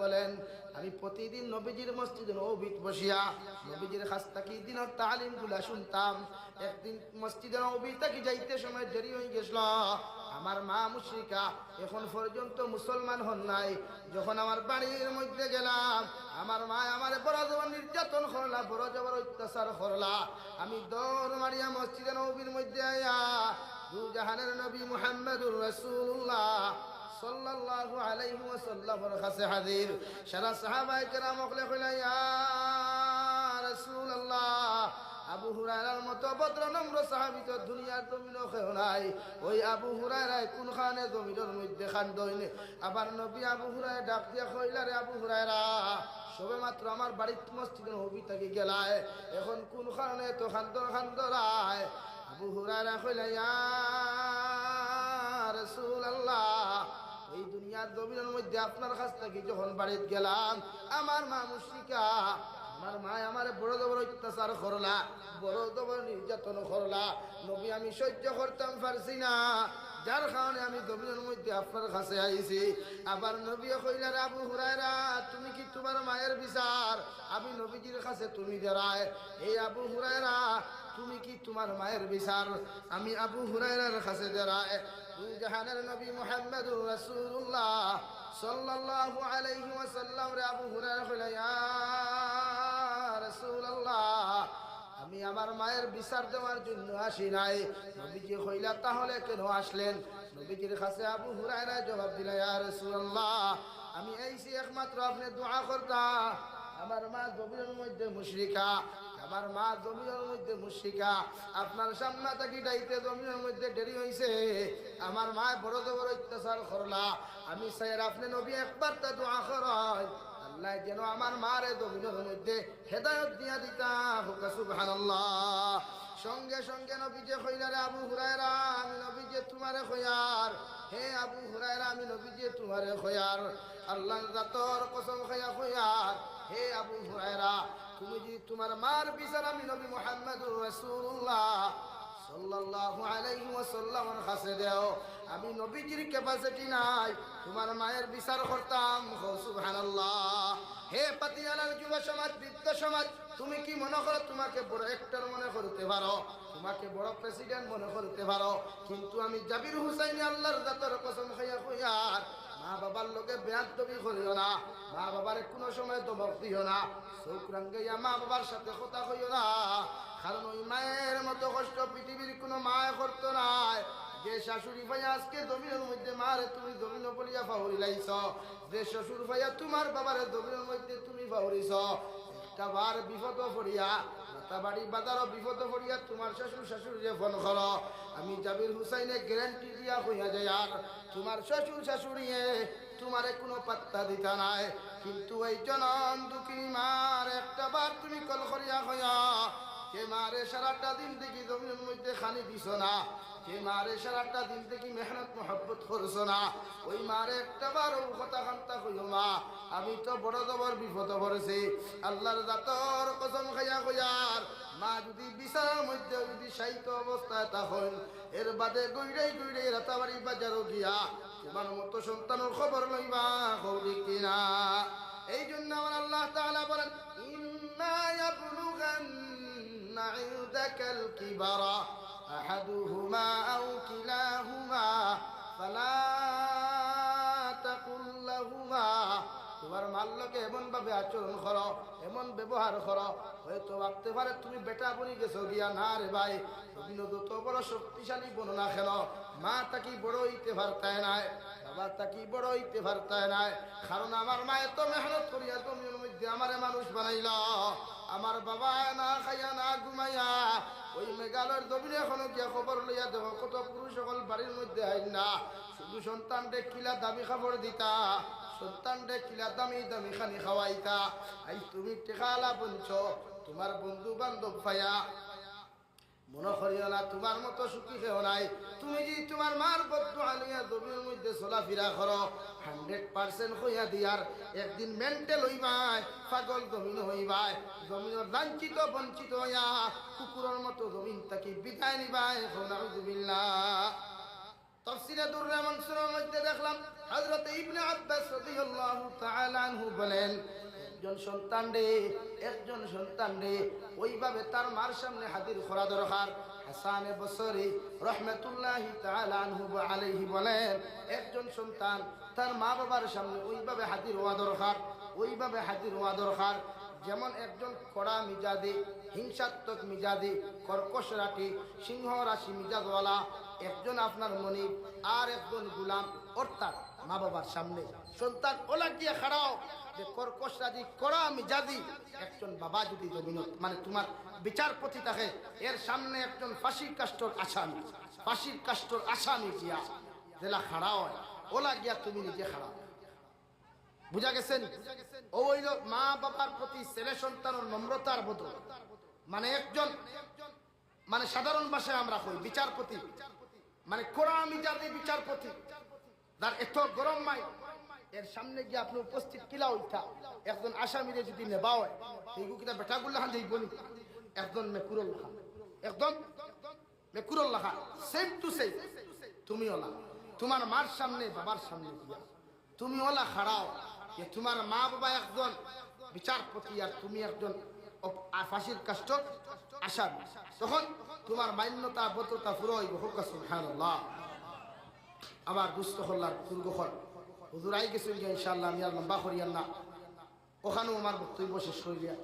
বলেন, আমি প্রতিদিন নবীজির মসজিদে নববীত বসিয়া নবীজির কাছ থেকে দিনের তালিমগুলা শুনতাম। একদিন মসজিদে নবী থেকে যাইতে সময় দেরি হয়ে গেছিল। আমার মা মুশরিকা এখন পর্যন্ত মুসলমান হন নাই। যখন আমার বাড়ির মধ্যে গেলাম, আমার মা আমার বড় জবর নির্যাতন করলা বড় জবর অত্যাচার করলা। আমি দৌড় মারিয়া মসজিদে নবীর মধ্যে আয়া দু জাহানের নবী মুহাম্মদুর রাসূলুল্লাহ সাল্লাল্লাহু আবু হুরায়রার মতো ভদ্র সাহাবী তো দুনিয়ার জমিনও কেউ নাই। ওই আবু হুরায়রায় কোন খানে জমিনের মধ্যে খান দইনে? আবার নবী আবু হুরায় ডাক দিয়া কইলা, রে আবু হুরায়রা, সবে মাত্র আমার বাড়ির মসজিদের হবি থাকি গেলায়। এখন কোন কারণে তো খান্দর খান্দরায় আবু হুরায়রা কইলা, ইয়া রাসূলুল্লাহ, এই দুনিয়ার জমিনের মধ্যে আপনার কাছ থেকে যখন বাড়িতে গেলাম, আমার মা মুশরিকা আমার মা আমার বড় বড় অত্যাচার করলা, বড় বড় নির্যাতন করলা। নবী, আমি সহ্য করতাম পারছি না। যার কারণে আমি জমিনের মধ্যে আপনার কাছে আইছি। আবার নবী কইলার আবু হুরায়রা, তুমি কি তোমার মায়ের বিচার? আমি নবীজির কাছে তুমি দাঁড়ায় এই আবু হুরায়রা, তুমি কি তোমার মায়ের বিচার? আমি আবু হুরায়রার কাছে দাঁড়ায় জাহানের নবী মুহাম্মদুর রাসূলুল্লাহ সাল্লাল্লাহু আলাইহি ওয়াসাল্লাম রে আবু হুরায়রা কইলা, ইয়া আমি আমার মায়ের বিচার দেওয়ার জন্য আসি নাই। নবীজি কইলা তাহলে কেন আসলেন? নবীজির কাছে আবু হুরায়রা জবাব দিলা আমি এইছি একমাত্র আপনি দোয়া করতা আমার মা জমিনের মধ্যে মুশরিকা, আমার মা জমিনের মধ্যে মুশরিকা, আপনার সামনা থাকি ডাইতে জমিনের মধ্যে দেরি হইছে, আমার মা বড় বড় অত্যাচার করলা, আমি স্যার আপনি নবী একবার তা দোয়া করয় যেন আমার মারে জমিনের মধ্যে হেদায়ত দিয়া দিতা হুক, সুবহানাল্লাহ। সঙ্গে সঙ্গে নবী যে কইলারে আবু হুরায়রা, আমি নবী যে তোমারে খয়ার। হে আবু হুরায়রা, আমি নবী যে তোমারে খয়ার। আল্লাহ জাতর কসম খায়া খয়ার। হে আবু হুরায়রা, তুমি যদি তোমার মার বিচার আমি নবী মুহাম্মদুর রাসূলুল্লাহ সাল্লাল্লাহু আলাইহি ওয়াসাল্লামের কাছে দেও, আমি নবীজির ক্যাপাসিটি নাই, তোমার মায়ের বিচার করতাম। সুবহানাল্লাহ। হে পাতিয়ালার যুব সমাজ, বৃদ্ধ সমাজ, তুমি কি মনে করো তোমাকে বড় একটার মনে করতে পারো? তোমাকে বড় প্রেসিডেন্ট মনে করতে পারো? কিন্তু আমি জাবির হুসাইন আল্লাহর দাতর কসম খাইয়া কইয়ার মা বাবার লোকে বেয়াদ দবি করিও না, মা বাবার কোনো সময় দমক দিও না, চোখ রাঙ্গাইয়া মা বাবার সাথে কথা কইও না। মতো কষ্ট, পৃথিবীর কোনো মায় করতো নাই যে শাশুড়ি ভাইয়া আজকে জমিনের মধ্যে মারে, তুমি জমিন বলিয়া ফাহরি লাইছ। যে শ্বশুর ভাইয়া তোমার বাবারে জমিনের মধ্যে তুমি ফাহরিছ বিপদ পড়িয়া পড়িয়া কোনো নাই। কিন্তু এই জনম দুঃখী মার, একটা বার তুমি কল করিয়া হইয়া কে মারে সারাটা দিন দেখি জমির মধ্যে খানি দিছ না? কে মারে সারাটা দিন দেখি মেহনত, মহব্বত করছ না? ওই মারে একটা বার ও কথা খান্তা কইও মা, আমি তো বড় জবর বিপদ পড়েছি। আল্লাহর জাতর কসম খাইয়া কইয়ার, মা যদি বিছানার মধ্যে যদি সাহিত্য অবস্থায় তখন এর বাদে গইড়াই গইড়াই রাতাবাড়ি বাজারও গিয়া তোমার মতো সন্তানের খবর লইবা কৌরি কিনা? এই জন্য আমার আল্লাহ তাআলা বলেন, ইন্না ইয়াবলুগান্না ইনদাকাল কিবারা আহাদুহুমা আও কিলাহুমা ফালা তাকুল লাহুমা তোমার মাল্যকে এমন ভাবে আচরণ করো, এমন ব্যবহার করো, হয়তো ভাবতে পারে তুমি বেটা বনি গেছো গিয়া না রে ভাই। তুমি যত বড় শক্তিশালী বনো না কেন? মা তাকি বড় হইতে পারতায় নাই, বাবা তাকি বড় হইতে পারতায় নাই। কারণ আমার মা এত মেহনত করিয়া তুমি মধ্যে আমারে মানুষ বানাইল। আমার বাবা না খাইয়া, না ঘুমাইয়া, ওই মেঘালয়ের জমিনে এখনও গিয়া খবর লইয়া দেখো কত পুরুষ সকল বাড়ির মধ্যে আইন না। শুধু সন্তান কিলা দামি খাবার দিতা সন্তান কিলা দামি দামি খানি খাওয়াইতা। আই, তুমি টেকালা বলছ তোমার বন্ধু বান্ধব ফায়া মনে করিও না, তোমার মতো সুখী কেউ নাই। তুমি যদি তোমার মার বদ্ধ আলিয়া জমির মধ্যে চলাফেরা করো হান্ড্রেড পার্সেন্ট হইয়া দিয়ার, একদিন মেন্টেল হইবাই, পাগল জমিন হইবাই, জমিনের লাঞ্ছিত, বঞ্চিত হইয়া কুকুরের মতো জমিন তাকে বিদায় নিবাই হোনাউজুবিল্লাহ তফসিরে দুররা মনসুরের মধ্যে দেখলাম, হযরত ইবনে আব্বাস রাদিয়াল্লাহু তাআলা আনহু বলেন একজন সন্তান রে, একজন সন্তান রে। ওইভাবে তার মার সামনে হাজির করা দরকার। হাসানে বসরি রহমতুল্লাহি আলাইহি বলেন, একজন সন্তান তার মা বাবার সামনে ওইভাবে হাজির হওয়া দরকার, ওইভাবে হাজির হওয়া দরকার। যেমন একজন কড়া মিজাদি হিংসাত্মক মিজাদি কর্কশ রাটি সিংহ রাশি মিজাদওয়ালা একজন আপনার মনিব, আর একজন গুলাম। অর্থাৎ মা বাবার সামনে। সন্তান ওলা গিয়ে খাড়াও। যে কর্কশ রাজি কড়া মিজাদি একজন বাবা যদি জমিনত মানে তোমার বিচারপতি থাকে, এর সামনে একজন ফাঁসির কাষ্টর আসামি। ফাঁসির কাষ্টর আসামি গিয়া জেলা খাড়াও। ওলা গিয়া তুমি নিজে খাড়াও। বুঝা গেছেন? ও হইল মা বাবার প্রতি ছেলে সন্তানের নম্রতার বদল। মানে একজন মানে সাধারণ ভাষায় আমরা কই, বিচারপতি। মানে কোরআন বিচারপতি। তার এত গরম মাই। এর সামনে গিয়ে আপনি উপস্থিত কিলা উঠা একজন আসামিরে যদি নেবা সেই কিতা বেটা গুল্লা খান যাইব নি? একজন মেকুরল খান একদম মেকুরল লাখা সেম টু সেম তুমি ওলা। তোমার মার সামনে, বাবার সামনে দিয়া তুমি ওলা খাড়াও যে তোমার মা বাবা একজন বিচারপতি আর তুমি একজন ফাঁসির কাষ্ট আসামি। তখন তোমার মান্যতা বদ্ধতা পুরো হইব। হোক, সুবহানাল্লাহ। আমার গুস্ত হল্লার দুর্গহল হুজুর আই গেছিল ইনশাল্লাহ আমি আর লম্বা করিয়ান না। ওখানেও আমার বক্তব্য শেষ করিয়া